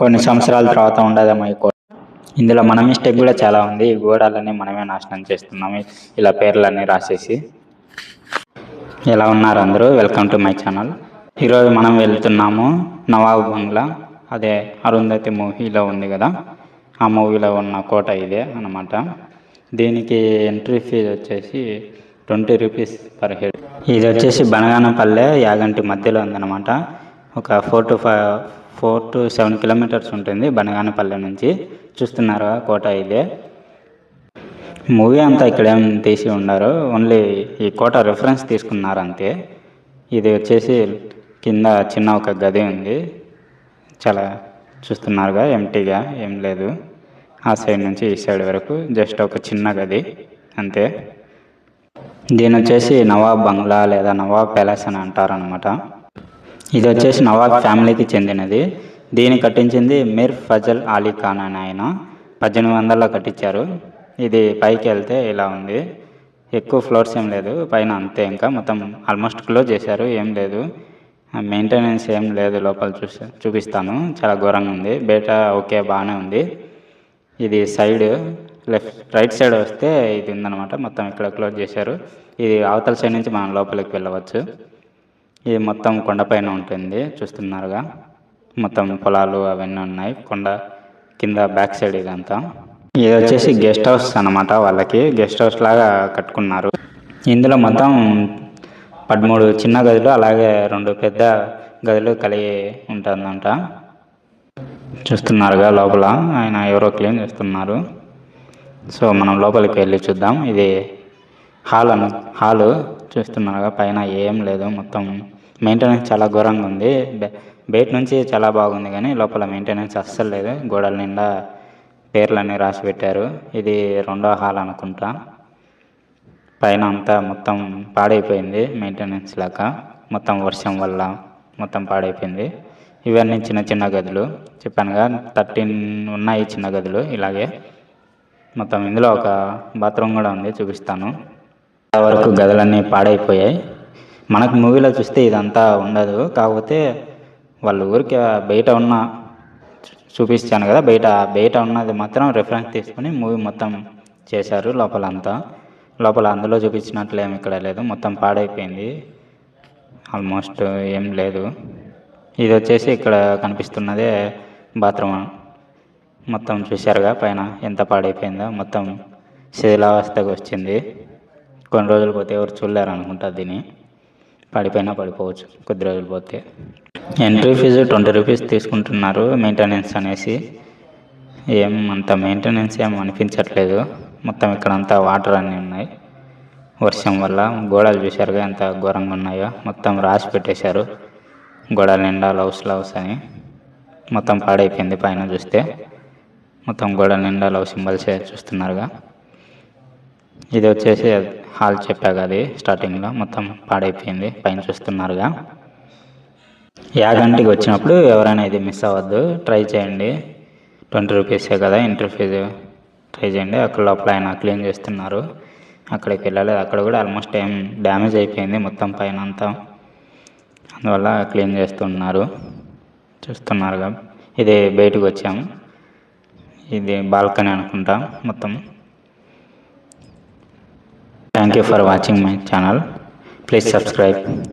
కొన్ని సంవత్సరాల తర్వాత ఉండదేమో ఈ కోట. ఇందులో మన మిస్టేక్ కూడా చాలా ఉంది. ఈ గోడలన్నీ మనమే నాశనం చేస్తున్నాము ఇలా పేర్లన్నీ రాసేసి. ఎలా ఉన్నారు అందరూ? వెల్కమ్ టు మై ఛానల్ ఈరోజు మనం వెళ్తున్నాము నవాబ్ బంగ్లా. అదే అరుంధతి మూవీలో ఉంది కదా. ఆ మూవీలో ఉన్న కోట ఇదే అనమాట దీనికి ఎంట్రీ ఫీజు వచ్చేసి ట్వంటీ రూపీస్ పర్ హెడ్. ఇది వచ్చేసి బనగానపల్లె యాగంటి మధ్యలో ఉందన్నమాట. ఒక four to five four to seven kilometres ఉంటుంది బనగానపల్లె నుంచి. చూస్తున్నారా కోట ఇదే. మూవీ అంతా ఇక్కడేం తీసి ఉన్నారు ఓన్లీ ఈ కోట రెఫరెన్స్ తీసుకున్నారు అంతే. ఇది వచ్చేసి కింద చిన్న ఒక గది ఉంది. చాలా చూస్తున్నారుగా ఎంటీగా ఏం లేదు. ఆ సైడ్ నుంచి ఈ సైడ్ వరకు జస్ట్ ఒక చిన్న గది అంతే. దీని వచ్చేసి నవాబ్ బంగ్లా లేదా నవాబ్ ప్యాలెస్ అని అంటారనమాట ఇది వచ్చేసి నవాబ్ ఫ్యామిలీకి చెందినది. దీన్ని కట్టించింది మీర్ ఫజల్ అలీ ఖాన్ అని ఆయన. పద్దెనిమిది వందల్లో కట్టించారు. ఇది పైకి వెళ్తే ఇలా ఉంది. ఎక్కువ ఫ్లోర్స్ ఏం లేదు. పైన అంతే ఇంకా. మొత్తం ఆల్మోస్ట్ క్లోజ్ చేశారు. ఏం లేదు. మెయింటెనెన్స్ ఏం లేదు. లోపల చూసి చూపిస్తాను. చాలా ఘోరంగా ఉంది. బయట ఓకే బాగానే ఉంది. ఇది సైడ్ లెఫ్ట్ రైట్ సైడ్ వస్తే ఇది ఉందన్నమాట. మొత్తం ఇక్కడ క్లోజ్ చేశారు. ఇది అవతల సైడ్ నుంచి మనం లోపలికి వెళ్ళవచ్చు. ఇది మొత్తం కొండపైన ఉంటుంది చూస్తున్నారుగా. మొత్తం పొలాలు అవన్నీ ఉన్నాయి. కొండ కింద బ్యాక్ సైడ్ ఇదంతా. ఇది వచ్చేసి గెస్ట్ హౌస్ అన్నమాట వాళ్ళకి. గెస్ట్ హౌస్ లాగా కట్టుకున్నారు. ఇందులో మొత్తం పదమూడు చిన్న గదులు అలాగే రెండు పెద్ద గదులు కలిగి ఉంటుందంట. చూస్తున్నారుగా లోపల. ఆయన ఎవరో క్లీన్ చేస్తున్నారు. సో మనం లోపలికి వెళ్ళి చూద్దాం. ఇది హాల్ అను హాలు చూస్తున్నారుగా పైన ఏం లేదు మొత్తం. మెయింటెనెన్స్ చాలా ఘోరంగా ఉంది. బయట నుంచి చాలా బాగుంది కానీ లోపల మెయింటెనెన్స్ అస్సలు లేదు. గోడల నిండా పేర్లన్నీ రాసి పెట్టారు. ఇది రెండో హాల్ అనుకుంటా. పైన అంతా మొత్తం పాడైపోయింది మెయింటెనెన్స్ లేక మొత్తం వర్షం వల్ల మొత్తం పాడైపోయింది. ఇవన్నీ చిన్న చిన్న గదులు. చెప్పానుగా థర్టీన్ ఉన్నాయి చిన్న గదులు ఇలాగే. మొత్తం ఇందులో ఒక బాత్రూమ్ కూడా ఉంది చూపిస్తాను. చాలా వరకు గదులన్నీ పాడైపోయాయి. మనకు మూవీలో చూస్తే ఇదంతా ఉండదు. కాకపోతే వాళ్ళ ఊరికి బయట ఉన్న చూపించాను కదా బయట బయట ఉన్నది మాత్రం రిఫరెన్స్ తీసుకుని మూవీ మొత్తం చేశారు లోపల అంతా లోపల అందులో చూపించినట్లు ఏమి ఇక్కడ లేదు. మొత్తం పాడైపోయింది. ఆల్మోస్ట్ ఏం లేదు. ఇది వచ్చేసి ఇక్కడ కనిపిస్తున్నదే బాత్రూమ్. మొత్తం చూశారుగా పైన ఎంత పాడైపోయిందో. మొత్తం శిథిలావస్థకు వచ్చింది. కొన్ని రోజులు పోతే ఎవరు చూడలేరు అనుకుంటా దీన్ని పడిపోయినా పడిపోవచ్చు. కొద్ది రోజులు పోతే. ఎంట్రీ ఫీజు ట్వంటీ రూపీస్ తీసుకుంటున్నారు మెయింటెనెన్స్ అనేసి. ఏం అంత మెయింటెనెన్స్ ఏం అనిపించట్లేదు. మొత్తం ఇక్కడ అంతా వాటర్ అన్నీ ఉన్నాయి. వర్షం వల్ల గోడలు చూశారుగా ఎంత ఘోరంగా ఉన్నాయో. మొత్తం రాసి పెట్టేశారు. గోడల నిండా లవ్స్ లవ్స్ అని. మొత్తం పాడైపోయింది పైన చూస్తే. మొత్తం గోడల నిండా లవ్ సింబల్సే చూస్తున్నారుగా. ఇది వచ్చేసి హాల్ చెప్పాగా అది స్టార్టింగ్లో మొత్తం పాడైపోయింది పైన చూస్తున్నారుగా. యాగంటికి వచ్చినప్పుడు ఎవరైనా ఇది మిస్ అవ్వద్దు ట్రై చేయండి. ట్వంటీ రూపీసే కదా ఎంట్రీ ఫీజు ట్రై చేయండి. అక్కడ లోపల ఆయన క్లీన్ చేస్తున్నారు. అక్కడికి వెళ్ళాలి. అక్కడ కూడా ఆల్మోస్ట్ ఏం డ్యామేజ్ అయిపోయింది మొత్తం పైన అంతా. అందువల్ల క్లీన్ చేస్తున్నారు చూస్తున్నారుగా. ఇది బయటకు వచ్చాము. ఇది బాల్కనీ అనుకుంటా మొత్తం. Thank you for watching my channel please subscribe